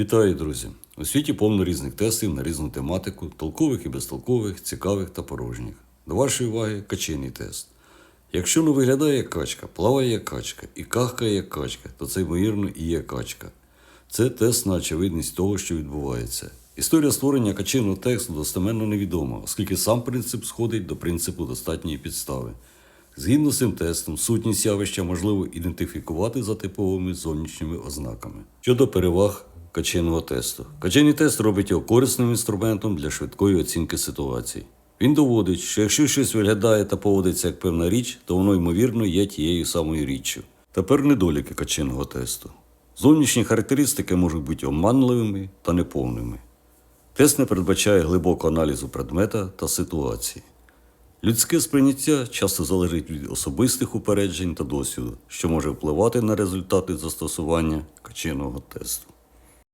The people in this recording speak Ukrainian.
Вітаю, друзі! У світі повно різних тестів на різну тематику, толкових і безтолкових, цікавих та порожніх. До вашої уваги качений тест. Якщо не виглядає як качка, плаває як качка і кахкає як качка, то це ймовірно і є качка. Це тест на очевидність того, що відбувається. Історія створення каченого тексту достеменно невідома, оскільки сам принцип сходить до принципу достатньої підстави. Згідно з цим тестом, сутність явища можливо ідентифікувати за типовими зовнішніми ознаками. Щодо переваг каченого тесту. Качений тест робить його корисним інструментом для швидкої оцінки ситуацій. Він доводить, що якщо щось виглядає та поводиться як певна річ, то воно ймовірно є тією самою річчю. Тепер недоліки каченого тесту. Зовнішні характеристики можуть бути оманливими та неповними. Тест не передбачає глибокого аналізу предмета та ситуації. Людське сприйняття часто залежить від особистих упереджень та досвіду, що може впливати на результати застосування каченого тесту.